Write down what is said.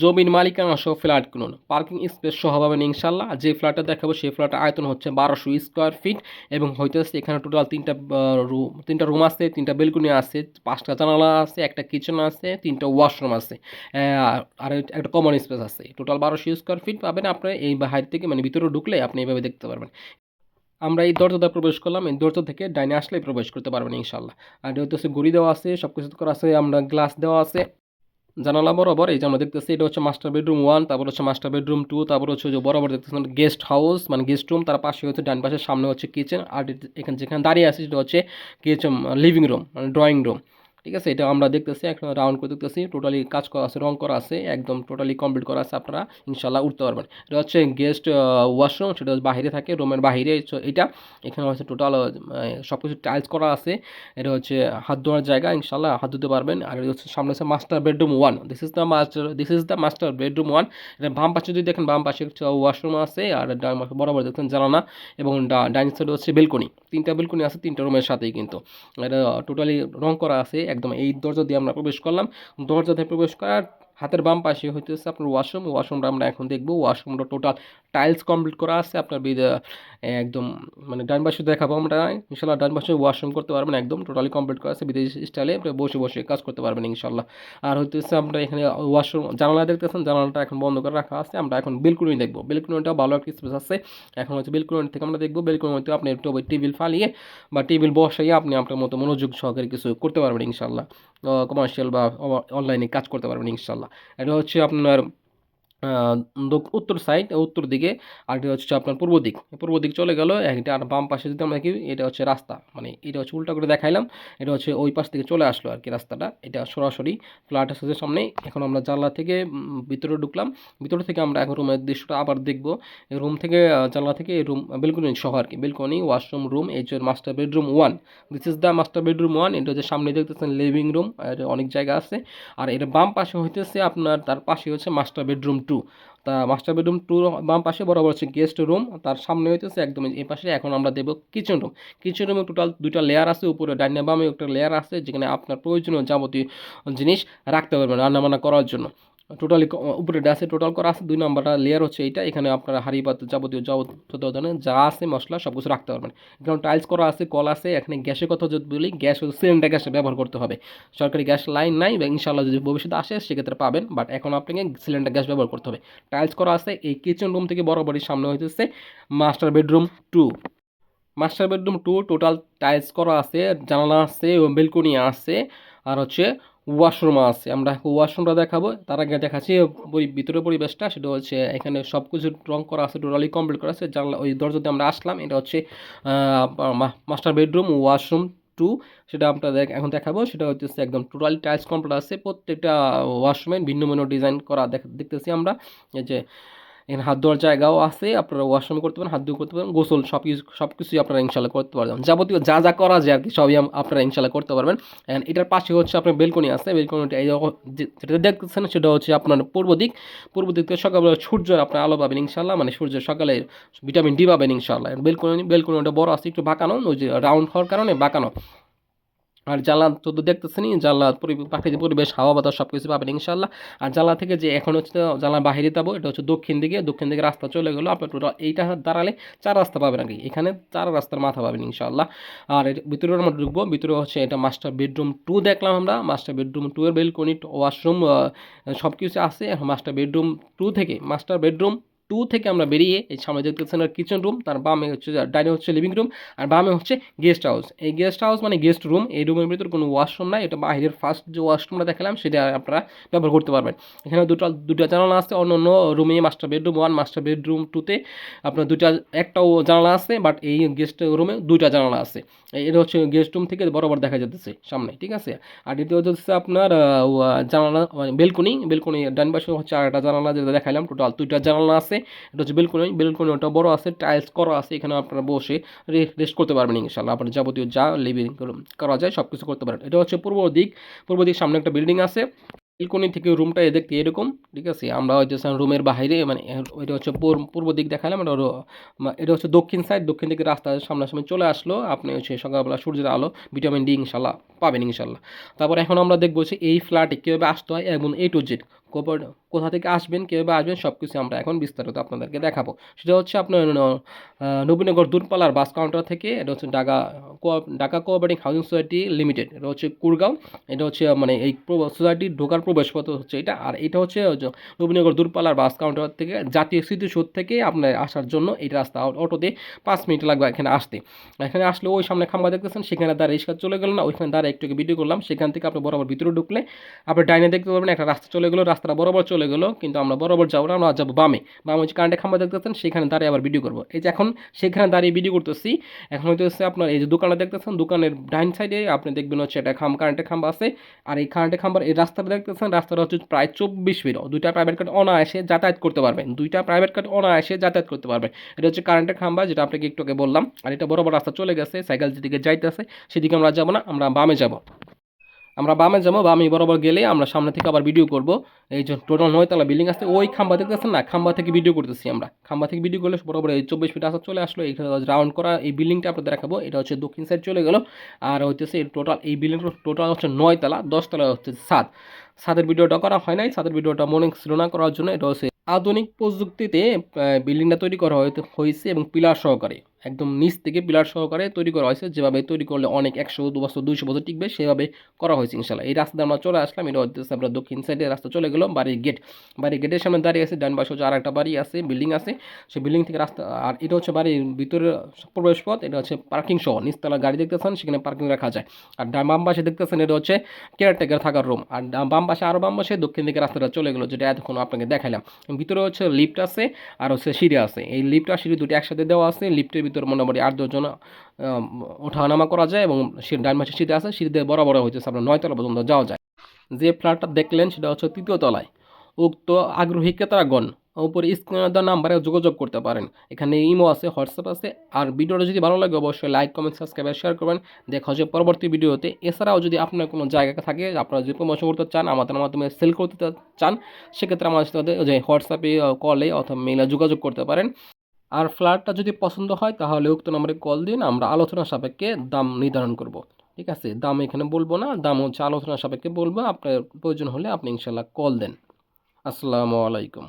জমির মালিকানা সহ ফ্ল্যাট কিনুন পার্কিং স্পেস সহ পাবেন ইনশাল্লাহ যে ফ্ল্যাটটা দেখাবো, সেই ফ্ল্যাটের আয়তন হচ্ছে বারোশো স্কোয়ার ফিট এবং হইতেছে এখানে টোটাল তিনটা রুম তিনটা রুম আছে, তিনটা বেলকুনি আছে, পাঁচটা জানালা আছে, একটা কিচেন আছে, তিনটা ওয়াশরুম আছে আর একটা কমন স্পেস আছে। টোটাল বারোশো স্কোয়ার ফিট পাবেন আপনি এই বাইরে থেকে মানে ভিতরে ঢুকলে আপনি এইভাবে দেখতে পারবেন। আমরা এই দরজাটা প্রবেশ করলাম, এই দরজা থেকে ডাইনে আসলেই প্রবেশ করতে পারবেন ইনশাল্লাহ আর হচ্ছে ঘড়ি দেওয়া আছে সব কিছু করা আছে, আমরা গ্লাস দেওয়া আছে। জানালা বরাবর, এই যে আমরা দেখতেছি, এটা হচ্ছে মাস্টার বেডরুম ওয়ান তারপর হচ্ছে মাস্টার বেডরুম টু তারপর হচ্ছে যে বরাবর দেখতেছেন গেস্ট হাউস মানে গেস্ট রুম তার পাশে হচ্ছে ডান পাশের সামনে হচ্ছে কিচেন আর এখানে যেখানে দাঁড়িয়ে আছে সেটা হচ্ছে কিচেন লিভিং রুম মানে ড্রয়িং রুম ঠিক আছে? এটা আমরা দেখতেছি, একটা রাউন্ড করে দেখতেছি টোটালি কাজ করা আছে, রং করা আছে, একদম টোটালি কমপ্লিট করা আছে আপনারা ইনশাল্লাহ উঠতে পারবেন। এটা হচ্ছে গেস্ট ওয়াশরুম সেটা বাইরে থাকে রুমের বাইরে চ- এটা, এখানে হচ্ছে টোটাল সব কিছু টাইলস করা আছে, এটা হচ্ছে হাত ধোয়ার জায়গা ইনশাল্লাহ হাত ধুতে পারবেন, আর এটা হচ্ছে সামনে হচ্ছে master bedroom one this is the master this is the master bedroom one এটা বাম পাশে যদি দেখেন, বাম পাশে ওয়াশরুম আছে, আর বরাবর দেখছেন জানানা এবং ডাইনিং সাইডে হচ্ছে বেলকনি তিনটা বেলকনি আছে, তিনটা রুমের সাথেই কিন্তু, এটা টোটালি রং করা আছে একদম এই দরজা দিয়ে আমরা প্রবেশ করলাম। দরজাতে প্রবেশ করার হাতের বাম পাশে হইতেছে আপনার ওয়াশরুম ওয়াশরুমটা আমরা এখন দেখব। ওয়াশরুমটা টোটাল টাইলস কমপ্লিট করা আছে। আপনার একদম মানে ডান পাশে দেখাবো আমরা। ইনশাল্লাহ ডান পাশে ওয়াশরুম করতে পারবেন। একদম টোটালি কমপ্লিট করা আছে। বিদেশি স্টাইলে আপনি বসে বসে কাজ করতে পারবেন ইনশাল্লাহ আর হইতেছে আমরা এখানে ওয়াশরুম জানালা দেখতেছেন? জানালাটা এখন বন্ধ করে রাখা আছে। আমরা এখন বেলকুনি দেখব। বেলকুনিটা ভালো একটা স্পেস আছে। এখন হচ্ছে বেলকুনি থেকে আমরা দেখব। বেলকুনিতে আপনি একটু টেবিল ফালিয়ে বা টেবিল বসাইয়ে আপনি আপনার মতো মনোযোগ সহকারে কিছু করতে পারবেন ইনশাল্লাহ কমার্শিয়াল বা অনলাইনে কাজ করতে পারবেন ইনশাল্লাহ। এটা হচ্ছে আপনার উত্তর সাইড উত্তর দিকে, আর এটা হচ্ছে আপনার পূর্ব দিক। পূর্ব দিক চলে গেল এটা আর বাম পাশে যদি আমরা কি এটা হচ্ছে রাস্তা। মানে এটা হচ্ছে উল্টা করে দেখাইলাম, এটা হচ্ছে ওই পাশ থেকে চলে আসলো আর কি রাস্তাটা। এটা সরাসরি ফ্ল্যাট হাউসের সামনে, এখন আমরা জানলা থেকে ভিতরে ঢুকলাম। ভিতরে থেকে আমরা এখন রুমের দৃশ্যটা আবার দেখব। রুম থেকে জানলা থেকে রুম বেলকনি সহ আর কি। বেলকনি ওয়াশরুম রুম এই যে master bedroom one this is the master bedroom one এটা হচ্ছে সামনে দেখতেছেন লিভিং রুম আর অনেক জায়গা আছে। আর এটা বাম পাশে হইতেছে আপনার, তার পাশে হচ্ছে মাস্টার বেডরুম টু তা মাস্টার বেডরুম টু বাম পাশে বরাবর আছে গেস্ট রুম, তার সামনে হইতেছে একদম এই পাশে এখন আমরা দেবো কিচেন রুম কিচেন রুমে টোটাল দুইটা লেয়ার আছে, উপরে ডাইনে বামে একটা লেয়ার আছে, যেখানে আপনার প্রয়োজনীয় যাবতীয় জিনিস রাখতে পারবেন রান্নাবান্না করার জন্য। টোটালি উপরে আছে টোটাল করা আছে, দুই নম্বরটা লেয়ার হচ্ছে এইটা, এখানে আপনারা হাড়ি পাত যাবতীয় যাবতীয় ধরনের যা আছে মশলা সব কিছু রাখতে পারবেন। এখানে টাইলস করা আছে, কল আছে, এখানে গ্যাসের কথা যদি বলি, গ্যাস হচ্ছে সিলিন্ডার গ্যাসে ব্যবহার করতে হবে। সরকারি গ্যাস লাইন নাই, বা ইনশাল্লাহ যদি ভবিষ্যতে আসে, সেক্ষেত্রে পাবেন বাট এখন আপনাকে সিলিন্ডার গ্যাস ব্যবহার করতে হবে। টাইলস করা আছে, এই কিচেন রুম থেকে বরাবরই সামনে হইতেছে master bedroom two master bedroom two total tiles করা আছে, জানালা আছে বেলকনি আছে, আর হচ্ছে ওয়াশরুম আছে। আমরা ওয়াশরুমটা দেখাবো। তার আগে দেখাচ্ছি ওই ভিতরের পরিবেশটা। সেটা হচ্ছে এখানে সব কিছু রং করা আছে টোটালি কমপ্লিট করা আছে। জানলা ওই দরজাতে আমরা আসলাম। এটা হচ্ছে মাস্টার বেডরুম ওয়াশরুম টু সেটা আমরা এখন দেখাবো। সেটা হচ্ছে একদম টোটালি টাইলস কমপ্লিট আছে। প্রত্যেকটা ওয়াশরুমে ভিন্ন ভিন্ন ডিজাইন করা দেখ দেখতেছি আমরা। এই যে এখানে হাত ধোয়ার জায়গাও আছে, আপনারা ওয়াশরুম করতে পারেন, হাত ধুয়ে করতে পারেন, গোসল সব কিছু সব কিছুই আপনারা ইনশাল্লাহ করতে পারবেন। যাবতীয় যা যা করা যায় আর কি সবই আপনারা ইনশাল্লাহ করতে পারবেন। অ্যান্ড এটার পাশে হচ্ছে আপনার বেলকনি আছে, বেলকনিটা এই যেটা দেখতেছেন, সেটা হচ্ছে আপনার পূর্ব দিক। পূর্ব দিক থেকে সকালবেলা সূর্যের আপনার আলো পাবেন ইনশাল্লাহ মানে সূর্যের সকালে ভিটামিন ডি পাবেন ইনশাল্লাহ। বেলকনি বেলকনিটা বড় আছে, একটু বাঁকানো, ওই যে রাউন্ড হওয়ার কারণে বাঁকানো। আর জানলা তো দেখতেছেনই জানলা পরি- প্রাকৃতিক পরিবেশ, হাওয়া, বাতাস সব কিছু পাবেন ইনশাল্লাহ আর জানলা থেকে যে এখন হচ্ছে জানলা বাহিরে যাব, এটা হচ্ছে দক্ষিণ দিকে দক্ষিণ দিকে রাস্তা চলে গেলো, আপনার টোটাল এইটা দাঁড়ালে চার রাস্তা পাবেন আর এখানে চার রাস্তার মাথা পাবেন ইনশাল্লাহ আর এর ভিতরে আমরা ঢুকবো, ভিতরে হচ্ছে এটা মাস্টার বেডরুম টু দেখলাম আমরা মাস্টার বেডরুম টু এর বেলকনি ওয়াশরুম সব কিছু আছে মাস্টার বেডরুম টু থেকে মাস্টার বেডরুম টু থেকে আমরা বেরিয়ে এই সামনে দেখতেছেন কিচেন রুম তার বামে হচ্ছে ডাইনে হচ্ছে লিভিং রুম আর বামে হচ্ছে গেস্ট হাউস এই গেস্ট হাউস মানে গেস্ট রুম এই রুমের ভিতরে কোনো ওয়াশরুম নাই, এটা বাইরের ফার্স্ট যে ওয়াশরুমটা দেখালাম, সেটা আপনারা ব্যবহার করতে পারবেন। এখানে দুটো দুটো জানালা আছে অন্য অন্য রুমে master bedroom one master bedroom টুতে আপনার দুটা একটাও জানালা আছে বাট এই গেস্ট রুমে দুইটা জানালা আছে। এটা হচ্ছে গেস্ট রুম থেকে বরাবর দেখা যেতেছে সামনে, ঠিক আছে? আর দ্বিতীয় হচ্ছে আপনার জানালা মানে বেলকনি বেলকনি ডান পাশে হচ্ছে আরেকটা জানালা যেটা দেখালাম টোটাল দুইটা জানালা আছে। এটা হচ্ছে বেলকনি ওটা বড় আছে টাইলস করা আছে, এখানে আপনারা বসে রেস্ট করতে পারবেন ইনশাল্লাহ আপনার যাবতীয় যা লিভিং করা যায় সব কিছু করতে পারেন এটা হচ্ছে পূর্ব দিক পূর্ব দিক সামনে একটা বিল্ডিং আছে। বেলকনি থেকে রুমটা দেখতে এরকম, ঠিক আছে? আমরা হয়তো রুমের বাইরে মানে ওইটা হচ্ছে পূর্ব- দিক দেখালাম, এটা এটা হচ্ছে দক্ষিণ সাইড দক্ষিণ দিকে রাস্তা সামনাসামনি চলে আসলো। আপনি হচ্ছে সকালবেলা সূর্যের আলো ভিটামিন ডি ইনশাল্লাহ পাবেন ইনশাল্লাহ তারপর এখন আমরা দেখব যে এই ফ্ল্যাটে কীভাবে আসতে হয় এবং এ টু জেড কোথা থেকে আসবেন, কীভাবে আসবেন সব কিছু আমরা এখন বিস্তারিত আপনাদেরকে দেখাবো। সেটা হচ্ছে আপনার নবীনগর দূরপাল্লার বাস কাউন্টার থেকে, এটা হচ্ছে Dhaka co- Dhaka cooperative housing society limited, এটা হচ্ছে কুড়গাঁও এটা হচ্ছে মানে এই সোসাইটি ঢোকার প্রবেশপথ হচ্ছে এটা, আর এটা হচ্ছে নবীনগর দূরপাল্লার বাস কাউন্টার থেকে, জাতীয় স্মৃতিসৌধ থেকে আপনার আসার জন্য এই রাস্তা অটোতে পাঁচ মিনিট লাগবে এখানে আসতে। এখানে আসলে ওই সামনে খাম্বা দেখতেছেন, সেখানে দাঁড়িয়ে রিক্সা চলে গেল না, ওইখানে দাঁড়িয়ে একটু ভিডিও করলাম, সেখান থেকে আপনি বরাবর ভিতরে ঢুকলে, আপনি ডাইনে দেখতে পারবেন একটা রাস্তা চলে গেলো রাস্তাটা বরাবর চলে গেলো, কিন্তু আমরা বরাবর যাব না, আমরা যাব বামে। বামে হচ্ছে কারেন্টের খাম্বা দেখতেছেন, সেখানে দাঁড়িয়ে আবার ভিডিও করব। এই যে এখন সেখানে দাঁড়িয়ে ভিডিও করতেছি, এখন হচ্ছে আপনার এই যে দোকানটা দেখতেছেন, দোকানের ডাইন সাইডে আপনি দেখবেন হচ্ছে এটা খাম কারেন্টের খাম্বা আছে, আর এই কারেন্টের খাম্বার এই রাস্তাটা দেখতেছেন, রাস্তাটা হচ্ছে প্রায় চব্বিশ ফিট দুইটা প্রাইভেট কার অনায়াসে যাতায়াত করতে পারবেন। দুইটা প্রাইভেট কার অনায়াসে যাতায়াত করতে পারবেন। এটা হচ্ছে কারেন্টের খাম্বা, যেটা আপনাকে একটু আগে বললাম, আর এটা বরাবর রাস্তা চলে গেছে সাইকেল যেদিকে যাইতেছে, সেদিকে আমরা যাব না, আমরা বামে যাব। আমরা বামে যাব, বামে বরাবর গেলে আমরা সামনে থেকে আবার ভিডিও করব। এই যে টোটাল নয়তলা বিল্ডিং আছে, ওই খাম্বা দেখতেছেন না? খাম্বা থেকে ভিডিও করতেছি আমরা। খাম্বা থেকে ভিডিও করলে বরাবর এই চব্বিশ ফিট আসা চলে আসলো। এখানে রাউন্ড করা এই বিল্ডিংটা আপনাদের দেখাবো। এটা হচ্ছে দক্ষিণ সাইড চলে গেল। আর হচ্ছে এই টোটাল এই বিল্ডিং টোটাল হচ্ছে নয়তলা দশতলা হচ্ছে সাত ছাদের ভিডিওটা করা হয় নাই, ছাদের ভিডিওটা মনে ছিল না করার জন্য এটা হচ্ছে আধুনিক প্রযুক্তিতে বিল্ডিংটা তৈরি করা হয়েছে এবং পিলার সহকারে। একদম নিচ থেকে পিলার সহকারে তৈরি করা হয়েছে। যেভাবে তৈরি করলে অনেক একশো দু বছর দুইশো বছর টিকবে, সেভাবে করা হয়েছে ইনশাল্লাহ এই রাস্তা আমরা চলে আসলাম, এটা হচ্ছে আমরা দক্ষিণ সাইডে রাস্তা চলে গেলাম, বাড়ির গেট বাড়ির গেটের সামনে দাঁড়িয়ে আছে, ডান পাশে হচ্ছে আর একটা বাড়ি আছে বিল্ডিং আছে। সেই বিল্ডিং থেকে রাস্তা, আর এটা হচ্ছে বাড়ির ভিতরে প্রবেশ পথ, এটা হচ্ছে পার্কিং সহ। নিচতলা গাড়ি দেখতেছেন, সেখানে পার্কিং রাখা যায়। আর ডান বাম পাশে দেখতেছেন, এটা হচ্ছে কেয়ারটেকার থাকার রুম আর বাম পাশে আরও বাম পাশে দক্ষিণ দিকে রাস্তাটা চলে গেলো, যেটা এতক্ষণ আপনাকে দেখাইলাম। ভিতরে হচ্ছে লিফট আছে, আর হচ্ছে সিঁড়ি আছে। এই লিফট আর সিঁড়ি দুটি একসাথে দেওয়া আছে লিফটের ভিতরে মোটামুটি আট দশজন ওঠানামা করা যায় এবং ডান পাশে সিঁড়ি আছে বড় বড় হচ্ছে আপনার নয়তলা পর্যন্ত যাওয়া যায়। যে ফ্ল্যাটটা দেখলেন সেটা হচ্ছে তৃতীয় তলায়। উক্ত আগ্রহী ক্রেতারাগণ উপরে স্ক্রিনে দেওয়া নাম্বারে যোগাযোগ করতে পারেন। এখানে ইমো আছে, হোয়াটসঅ্যাপ আছে। আর ভিডিওটা যদি ভালো লাগে, অবশ্যই লাইক, কমেন্ট, সাবস্ক্রাইব আর শেয়ার করবেন। দেখা হচ্ছে পরবর্তী ভিডিওতে। এছাড়াও যদি আপনার কোনো জায়গা থাকে, আপনারা যদি প্রমোশন করতে চান, আমাদের মাধ্যমে সেল করতে চান, সেক্ষেত্রে আমার সাথে যে হোয়াটসঅ্যাপে কলে অথবা মেইলে যোগাযোগ করতে পারেন। আর ফ্ল্যাটটা যদি পছন্দ হয়, তাহলে উক্ত নম্বরে কল দিন, আমরা আলোচনা সাপেক্ষে দাম নির্ধারণ করব। ঠিক আছে? দাম এখানে বলব না, দাম হচ্ছে আলোচনা সাপেক্ষে বলব, আপনার প্রয়োজন হলে আপনি ইনশাল্লাহ কল দেন। আসসালামু আলাইকুম।